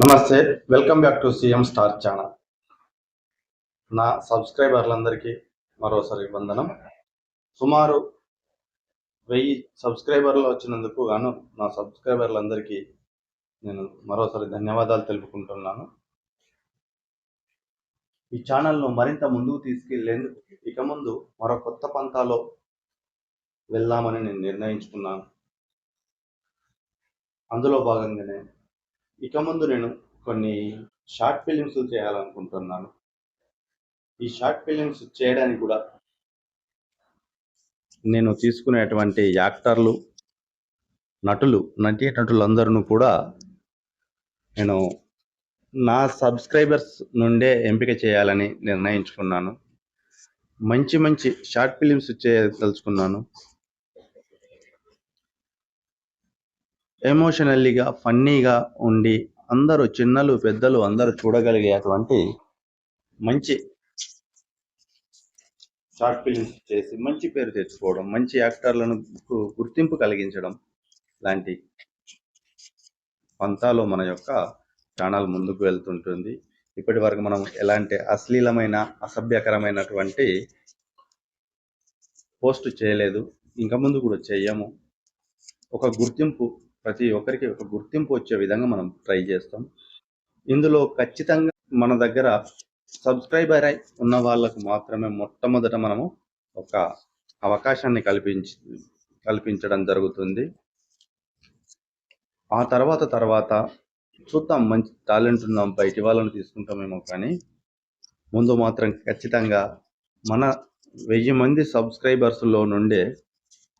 నమస్తే welcome back to CM star channel నా సబ్స్క్రైబర్లందరికీ మరోసారి వందనం. సుమారు వెయ్యి సబ్స్క్రైబర్లు వచ్చినందుకు గాను నా సబ్స్క్రైబర్లందరికీ నేను మరోసారి ధన్యవాదాలు తెలుపుకుంటున్నాను. ఈ ఛానల్ను మరింత ముందుకు తీసుకెళ్ళేందుకు ఇక ముందు మరో కొత్త పంతాలో వెళ్దామని నేను నిర్ణయించుకున్నాను. అందులో భాగంగానే ఇక ముందు నేను కొన్ని షార్ట్ ఫిలిమ్స్ చేయాలనుకుంటున్నాను. ఈ షార్ట్ ఫిలిమ్స్ చేయడానికి కూడా నేను తీసుకునేటువంటి యాక్టర్లు నటులు నటి నటులందరూ కూడా నేను నా సబ్స్క్రైబర్స్ నుండే ఎంపిక చేయాలని నిర్ణయించుకున్నాను. మంచి మంచి షార్ట్ ఫిలిమ్స్ చేయదలుచుకున్నాను. ఎమోషనల్లీగా ఫన్నీగా ఉండి అందరూ చిన్నలు పెద్దలు అందరూ చూడగలిగేటువంటి మంచి షార్ట్ ఫిల్మ్స్ చేసి మంచి పేరు తెచ్చుకోవడం మంచి యాక్టర్లను గుర్తింపు కలిగించడం లాంటి పంతాలో మన యొక్క ఛానల్ ముందుకు వెళ్తుంటుంది. ఇప్పటి వరకు మనం ఎలాంటి అశ్లీలమైన అసభ్యకరమైనటువంటి పోస్ట్ చేయలేదు. ఇంకా ముందు కూడా చేయము ఒక గుర్తింపు ప్రతి ఒక్కరికి ఒక గుర్తింపు వచ్చే విధంగా మనం ట్రై చేస్తాం. ఇందులో ఖచ్చితంగా మన దగ్గర సబ్స్క్రైబర్ అయి ఉన్న వాళ్ళకు మాత్రమే మొట్టమొదట మనము ఒక అవకాశాన్ని కల్పించి కల్పించడం జరుగుతుంది. ఆ తర్వాత తర్వాత చూద్దాం మంచి టాలెంట్ ఉన్నాం బయటి వాళ్ళని తీసుకుంటామేమో కానీ ముందు మాత్రం ఖచ్చితంగా మన వెయ్యి మంది సబ్స్క్రైబర్స్లో నుండే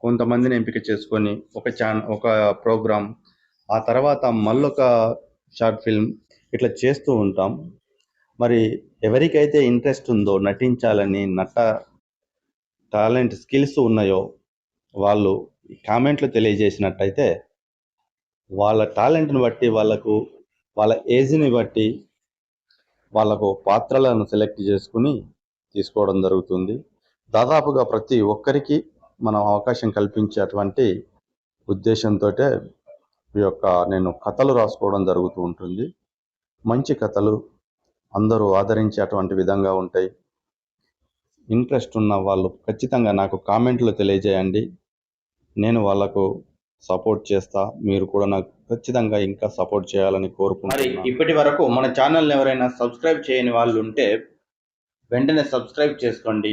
కొంతమందిని ఎంపిక చేసుకొని ఒక ఛాన్ ఒక ప్రోగ్రామ్ ఆ తర్వాత మళ్ళొక షార్ట్ ఫిల్మ్ ఇట్లా చేస్తూ ఉంటాం. మరి ఎవరికైతే ఇంట్రెస్ట్ ఉందో నటించాలని నట టాలెంట్ స్కిల్స్ ఉన్నాయో వాళ్ళు కామెంట్లు తెలియజేసినట్టయితే వాళ్ళ టాలెంట్ని బట్టి వాళ్ళకు వాళ్ళ ఏజ్ని బట్టి వాళ్ళకు పాత్రలను సెలెక్ట్ చేసుకుని తీసుకోవడం జరుగుతుంది. దాదాపుగా ప్రతి ఒక్కరికి మనం అవకాశం కల్పించేటువంటి ఉద్దేశంతో ఈ యొక్క నేను కథలు రాసుకోవడం జరుగుతూ ఉంటుంది. మంచి కథలు అందరూ ఆదరించేటువంటి విధంగా ఉంటాయి. ఇంట్రెస్ట్ ఉన్న వాళ్ళు ఖచ్చితంగా నాకు కామెంట్లు తెలియజేయండి. నేను వాళ్ళకు సపోర్ట్ చేస్తా. మీరు కూడా నాకు ఖచ్చితంగా ఇంకా సపోర్ట్ చేయాలని మరి ఇప్పటి వరకు మన ఛానల్ని ఎవరైనా సబ్స్క్రైబ్ చేయని వాళ్ళు ఉంటే వెంటనే సబ్స్క్రైబ్ చేసుకోండి.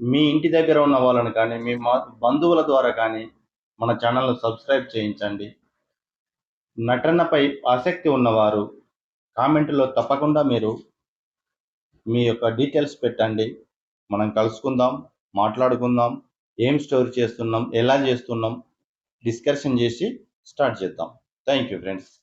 మీ ఇంటి దగ్గర ఉన్న వాళ్ళని కానీ మీ మా- బంధువుల ద్వారా కానీ మన ఛానల్ను సబ్స్క్రైబ్ చేయించండి. నటనపై ఆసక్తి ఉన్నవారు కామెంట్లో తప్పకుండా మీరు మీ యొక్క డీటెయిల్స్ పెట్టండి. మనం కలుసుకుందాం మాట్లాడుకుందాం ఏం స్టోర్ చేస్తున్నాం ఎలా చేస్తున్నాం డిస్కషన్ చేసి స్టార్ట్ చేద్దాం. Thank you friends.